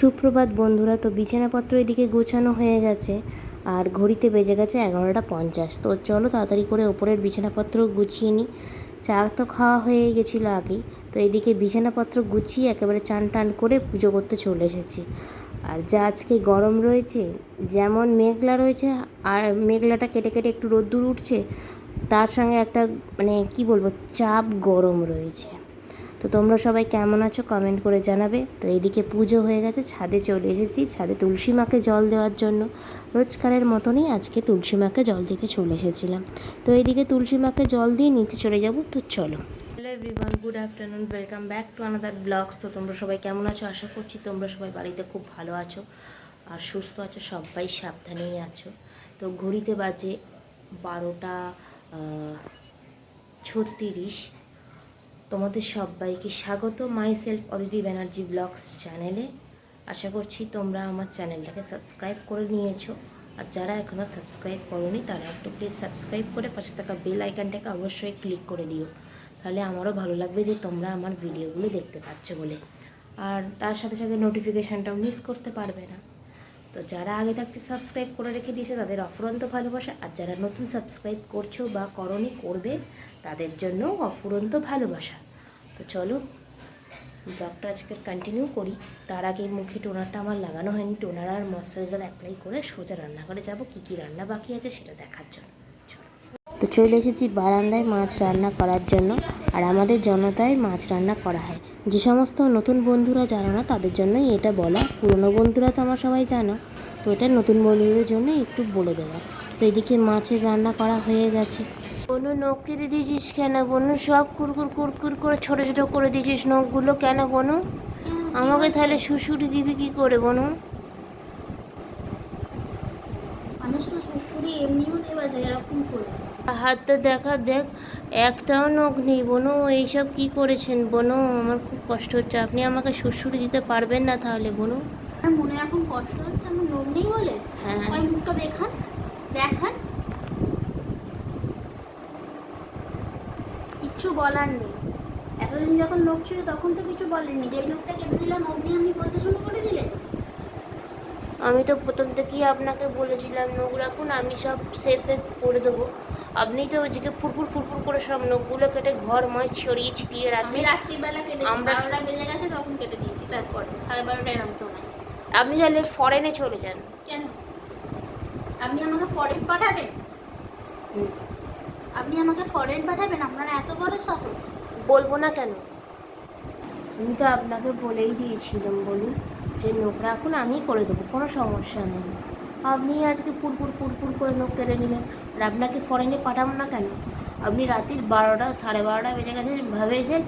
সুপ্রভাত বন্ধুরা, তো বিছানাপত্র এদিকে গোছানো হয়ে গেছে আর ঘড়িতে বেজে গেছে এগারোটা পঞ্চাশ। তো চলো তাড়াতাড়ি করে ওপরের বিছানাপত্র গুছিয়ে নিই। চা তো খাওয়া হয়ে গেছিল আগেই। তো এদিকে বিছানাপত্র গুছিয়ে একেবারে চান টান করে পুজো করতে চলে এসেছি। আর যা আজকে গরম রয়েছে, যেমন মেঘলা রয়েছে, আর মেঘলাটা কেটে কেটে একটু রোদ্দুর উঠছে, তার সঙ্গে একটা মানে কি বলব, চাপ গরম রয়েছে। তো তোমরা সবাই কেমন আছো কমেন্ট করে জানাবে। তো এদিকে পুজো হয়ে গেছে, ছাদে চলে এসেছি। ছাদে তুলসী মাকে জল দেওয়ার জন্য। রোজকারের মতনই আজকে তুলসী মাকে জল দিতে চলে এসেছিলাম। তো এদিকে তুলসী মাকে জল দিয়ে নিচে চলে যাব, তো চলো। Hello everyone good afternoon welcome back to another blogs তো তোমরা সবাই কেমন আছো? আশা করছি তোমরা সবাই বাড়িতে খুব ভালো আছো আর সুস্থ আছো, সবাই সাবধানেই আছো। তো ঘড়িতে বাজে বারোটা ছত্রিশ। তোমাদের সবাইকে স্বাগত myself Aditi Banerjee blogs চ্যানেলে। আশা করছি তোমরা আমার চ্যানেলটাকে সাবস্ক্রাইব করে নিয়েছো। আর যারা এখনও সাবস্ক্রাইব করোনি, তারা একটু প্লিজ সাবস্ক্রাইব করে পাশে থাকা বেল আইকনটাকে অবশ্যই ক্লিক করে দিও। তাহলে আমারও ভালো লাগবে যে তোমরা আমার ভিডিওগুলো দেখতে পাচ্ছ বলে। আর তার সাথে সাথে নোটিফিকেশানটাও মিস করতে পারবে না। তো যারা আগে থাকতে সাবস্ক্রাইব করে রেখে দিয়েছে, তাদের অফুরন্ত ভালোবাসা। আর যারা নতুন সাবস্ক্রাইব করছ বা করনি, করবে তাদের জন্য অফুরন্ত ভালোবাসা। তো চলো, ব্লগটা আজকে কন্টিনিউ করি। তার আগে মুখে টোনারটা আমার লাগানো হয়নি। টোনার আর ময়শ্চারাইজার অ্যাপ্লাই করে সোজা রান্নাঘরে যাব। কী কী রান্না বাকি আছে সেটা দেখার জন্য। তো চলে এসেছি বারান্দায় মাছ রান্না করার জন্য। আর আমাদের জনতায় মাছ রান্না করা হয়। যে সমস্ত নতুন বন্ধুরা জানো না, তাদের জন্যই এটা বলা। পুরনো বন্ধুরা তো আমার সবাই জানো। তো এটা নতুন বন্ধুদের জন্য একটু বলে দেওয়া। এদিকে মাছের রান্না করা হয়ে গেছে। বনু নখ কেটে দিয়েছিস কেন বনু? সব কুরকুর কুরকুর করে ছোট ছোট করে দিয়েছিস নখগুলো। কেন বনু? আমাকে তাহলে শুশুরি দিবি কি করে বনু? মানুষ তো শ্বশুরি এমনিও দেওয়া যায় এরকম করে। হাতটা দেখা দেখ একটাও নখ নেই বনু। এইসব কি করেছেন বনু? আমার খুব কষ্ট হচ্ছে। আপনি আমাকে শ্বশুরি দিতে পারবেন না তাহলে বনু? আমার মনে এখন কষ্ট হচ্ছে আমার নোখ নেই বলে? হ্যাঁ। মুখটা দেখান। দেখান। কিচ্ছু বলার নেই। এতদিন যখন লোক ছিল তখন তো কিছু বলেননি। যেই লোকটা কেটে দিলাম অমনি আপনি বলতে শুরু করে দিলেন আমি তো প্রথম থেকেই আপনাকে বলেছিলাম নখ রাখুন আমি সব সেফ এফ করে দেবো। আপনি তো ওইদিকে ফুরফুর ফুরফুর করে সব নখগুলো কেটে ঘর ময় ছড়িয়ে ছিটিয়ে আমি রাত্রিবেলা কেটেছি আমরা- বেজে গেছে তখন কেটে দিয়েছি তারপর। সাড়ে বারোটা এরম সময়। আপনি তাহলে ফরেনে চলে যান। কেন? আপনি আমাকে ফরেন পাঠাবেন? হুম। আপনি আমাকে ফরেন পাঠাবেন? আপনার এত বড় সাহস। বলব না কেন? আমি তো আপনাকে বলেই দিয়েছিলাম বলুন। যে নখ রাখুন আমি করে দেবো কোনো সমস্যা নেই। আপনি আজকে পুরপুর পুরপুর করে নখ কেটে নিলেন আর আপনাকে ফরেনে পাঠাবো না কেন? আপনি রাত্রির বারোটা সাড়ে বারোটা বেজে গেছে ভেবেছেন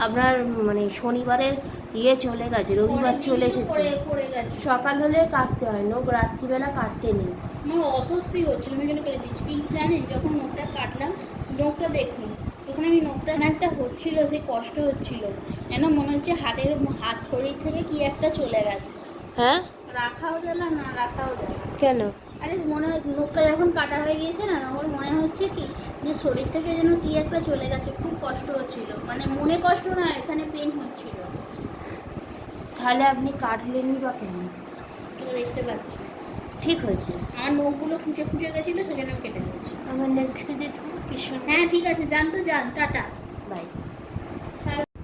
আপনার মানে শনিবারের ইয়ে চলে গেছে রবিবার চলে এসেছে। সকাল হলে কাটতে হয় নখ রাত্রিবেলা কাটতে নেই। আমার অস্বস্তি হচ্ছিল আমি জন্য কেটে দিচ্ছি? কিন্তু জানেন যখন নোখটা কাটলাম নোখটা দেখুন তখন আমি নোখটা একটা হচ্ছিল সেই কষ্ট হচ্ছিল। যেন মনে হচ্ছে হাতের হাত শরীর থেকে কি একটা চলে গেছে। হ্যাঁ? রাখাও গেল না রাখাও গেল কেন? আরে মনে হয় নোখটা যখন কাটা হয়ে গিয়েছে না তখন মনে হচ্ছে কি যে শরীর থেকে যেন কি একটা চলে গেছে খুব কষ্ট হচ্ছিল। মানে মনে কষ্ট না এখানে পেন হচ্ছিল। তাহলে আপনি কাটলেনই বা কেন? তো দেখতে পাচ্ছি। ঠিক হয়েছে। আমার নখগুলো খুঁজে খুঁজে গেছিল সেজন্য আমি কেটে দিয়েছি আমার কিছু হ্যাঁ ঠিক আছে যান তো যান টাটা। বাই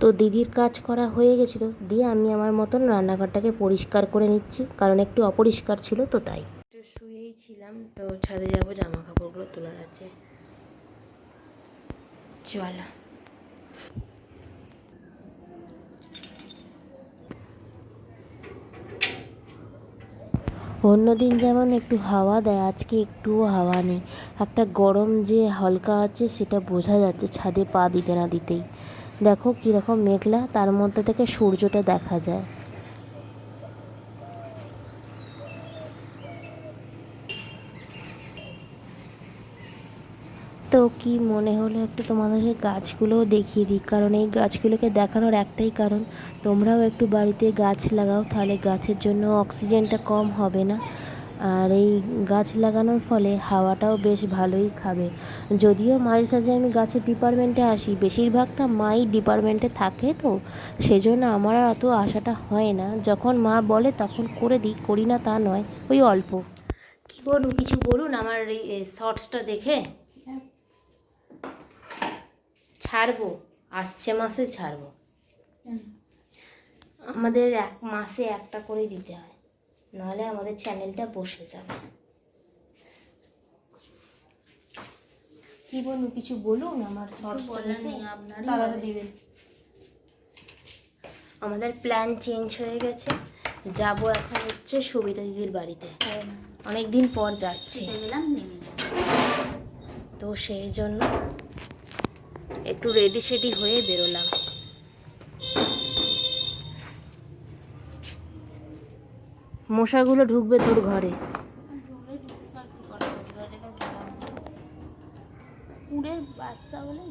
তো দিদির কাজ করা হয়ে গেছিল। দিয়ে আমি আমার মতন রান্নাঘরটাকে পরিষ্কার করে নিচ্ছি। কারণ একটু অপরিষ্কার ছিল তো তাই। একটু শুয়েই ছিলাম তো ছাদে যাব জামা কাপড়গুলো তোলার আছে। চলো। অন্যদিন যেমন একটু হাওয়া দেয়, আজকে একটুও হাওয়া নেই। একটা গরম যে হালকা আছে, সেটা বোঝা যাচ্ছে ছাদে পা দিতে না দিতেই। দেখো কীরকম মেঘলা, তার মধ্যে থেকে সূর্যটা দেখা যায়। তো কি মনে হলো একটু তোমাদেরকে গাছগুলোও দেখিয়ে দিই? কারণ এই গাছগুলোকে দেখানোর একটাই কারণ, তোমরাও একটু বাড়িতে গাছ লাগাও, তাহলে গাছের জন্য অক্সিজেনটা কম হবে না। আর এই গাছ লাগানোর ফলে হাওয়াটাও বেশ ভালোই খাবে। যদিও মাঝে সাঝে আমি গাছের ডিপার্টমেন্টে আসি, বেশিরভাগটা মাই ডিপার্টমেন্টে থাকে তো, সেজন্য আমার আর অত আশাটা হয় না। যখন মা বলে তখন করে দিই, করি না তা নয়, ওই অল্প। কি বলুন, কিছু বলুন আমার এই শর্টসটা দেখে। ছাড়বো আসছে মাসে ছাড়বো। আমাদের এক মাসে একটা করে দিতে হয় নাহলে আমাদের চ্যানেলটা বসে যাবে। কি বলুন কিছু বলুন আমার শর্টসটা দেখে। দিবেন আমাদের প্ল্যান চেঞ্জ হয়ে গেছে যাব এখন হচ্ছে সবিতা দিদির বাড়িতে। অনেক দিন পর যাচ্ছি। তো সেই জন্য একটু রেডি সেডি হয়ে বেরোলাম। মশাগুলো ঢুকবে তোর ঘরে। কুড়ের বাচ্চা বলে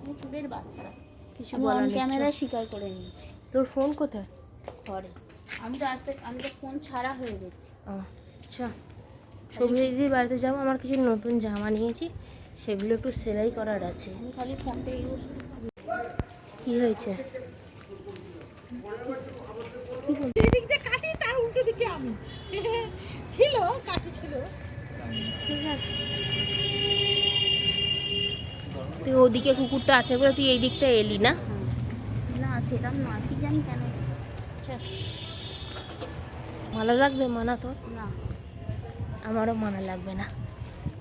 আমি কুড়ের বাচ্চা। কিছু বলার ক্যামেরা স্বীকার করে নিয়েছি। তোর ফোন কোথায়? ঘরে। আমি তো আমি তো ফোন ছাড়া হয়ে গেছি। আচ্ছা। সবিতা বাড়িতে যাব আমার কিছু নতুন জামা নিয়েছি। সেগুলো একটু সেলাই করার আছে। আমি খালি ফোনটা ইউজ কি হয়েছে? ছিল কাটি ছিল। ঠিক আছে। তুই ওদিকে কুকুরটা আছে বলে তুই এই দিকটা এলি না? না কি জানি কেন। ভালো লাগবে মানা তোর? না। আমারও মানা লাগবে না।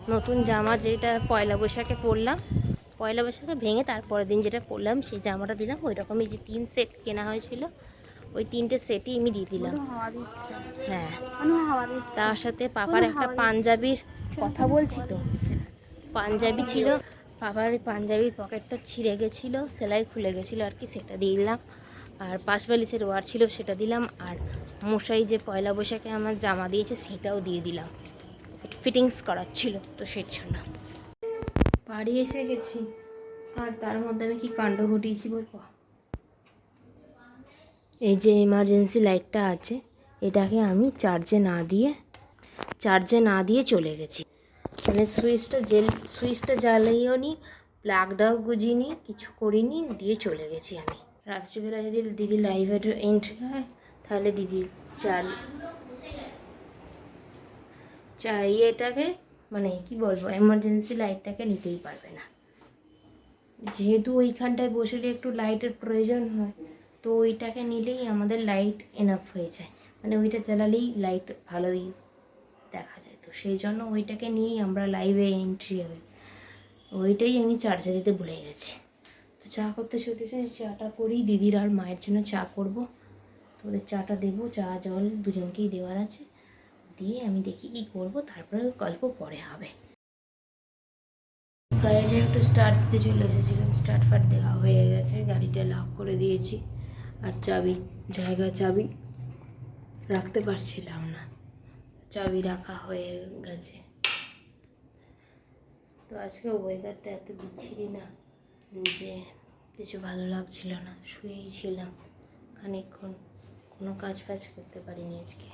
নতুন জামা যেটা পয়লা বৈশাখে পরলাম পয়লা বৈশাখে ভেঙে তারপরের দিন যেটা পরলাম সেই জামাটা দিলাম ওই রকমই যে তিন সেট কেনা হয়েছিল ওই তিনটে সেটই আমি দিয়ে দিলাম। হ্যাঁ। তার সাথে পাপার একটা পাঞ্জাবির কথা বলছি তো। পাঞ্জাবি ছিল পাপার পাঞ্জাবির পকেটটা ছিঁড়ে গেছিল সেলাই খুলে গেছিল আর কি সেটা দিয়ে দিলাম। আর পাঁচ বালিশের ওয়ার ছিল সেটা দিলাম। আর মশাই যে পয়লা বৈশাখে আমার জামা দিয়েছে সেটাও দিয়ে দিলাম। ফিটিংস করার ছিল তো সেই জন্য। বাড়ি এসে গেছি। আর তার মধ্যে আমি কি কাণ্ড ঘটিয়েছি বলব? এই যে এমার্জেন্সি লাইটটা আছে এটাকে আমি চার্জে না দিয়ে চার্জে না দিয়ে চলে গেছি। মানে সুইচটা জেল সুইচটা জ্বালিয়েও নি প্লাগটাও গুজিনি কিছু করিনি দিয়ে চলে গেছি আমি। রাত্রিবেলা যদি দিদি লাইভে এন্ট্রি হয় তাহলে দিদি চাল চাই এটাকে মানে কি বলব এমার্জেন্সি লাইটটাকে নিতেই পারবে না। যেহেতু ওইখানটায় বসলে একটু লাইটের প্রয়োজন হয়, তো ওইটাকে নিলেই আমাদের লাইট এনাফ হয়ে যায়। মানে ওইটা জ্বালালেই লাইট ভালোই দেখা যায়। তো সেই জন্য ওইটাকে নিয়েই আমরা লাইভে এন্ট্রি হই ওইটাই আমি চার্জে দিতে ভুলে গেছি। তো চা করতে ছুটে এসেছি চাটা করি, দিদির আর মায়ের জন্য চা করব। তো ওদের চাটা দেবো, চা, জল দুজনকেই দেওয়ার আছে। দিয়ে আমি দেখি কি করব, তারপরে গল্প পরে হবে। গাড়িটা একটু স্টার্ট দিতে চলে এসেছিলাম স্টার্ট ফাট দেওয়া হয়ে গেছে, গাড়িটা লক করে দিয়েছি। আর চাবি, জায়গা চাবি রাখতে পারছিলাম না। চাবি রাখা হয়ে গেছে। তো আজকে ওয়েদারটা এত বিচ্ছিরি না যে কিছু ভালো লাগছিল না, শুয়েই ছিলাম। খানিকক্ষণ কোনো কাজ ফাজ করতে পারিনি আজকে।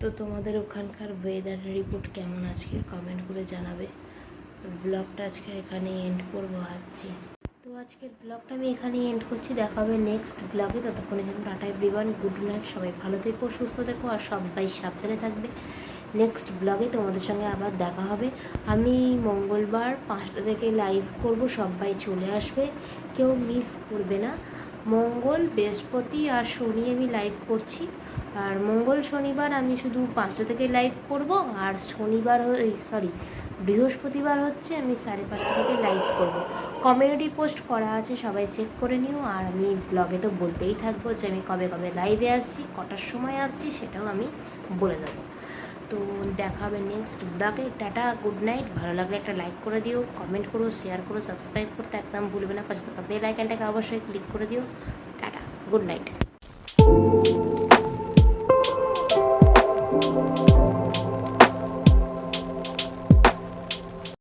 তো তোমাদের ওখানকার ওয়েদার রিপোর্ট কেমন আজকে কমেন্ট করে জানাবে। ব্লগটা আজকে এখানে এন্ড করব ভাবছি। তো আজকের ব্লগটা আমি এখানে এন্ড করছি। দেখা হবে নেক্সট ব্লগে ততক্ষণের জন্য টাটা এভরিওয়ান গুড নাইট সবাই ভালো থেকো, সুস্থ থেকো, আর সবাই সাবধানে থাকবে। নেক্সট ব্লগে তোমাদের সঙ্গে আবার দেখা হবে। আমি মঙ্গলবার পাঁচটা থেকে লাইভ করব, সবাই চলে আসবে। কেউ মিস করবে না। মঙ্গল, বৃহস্পতি আর শনি আমি লাইভ করছি। আর মঙ্গল শনিবার আমি শুধু পাঁচটা থেকে লাইভ করব, আর শনিবার সরি বৃহস্পতিবার হচ্ছে আমি সাড়ে পাঁচটা থেকে লাইভ করব। কমিউনিটি পোস্ট করা আছে, সবাই চেক করে নিও, আর আমি ব্লগে তো বলতেই থাকব যে আমি কবে কবে লাইভে আসছি, কটার সময় আসছি, সেটাও আমি বলে দেবো। তো দেখা হবে নেক্সট ব্লগে টাটা গুড নাইট ভালো লাগলে একটা লাইক করে দিও কমেন্ট করো শেয়ার করো সাবস্ক্রাইব করতে একদম ভুলবে না। পাশে থাকা বেল আইকনটাকে অবশ্যই ক্লিক করে দিও। Tata good night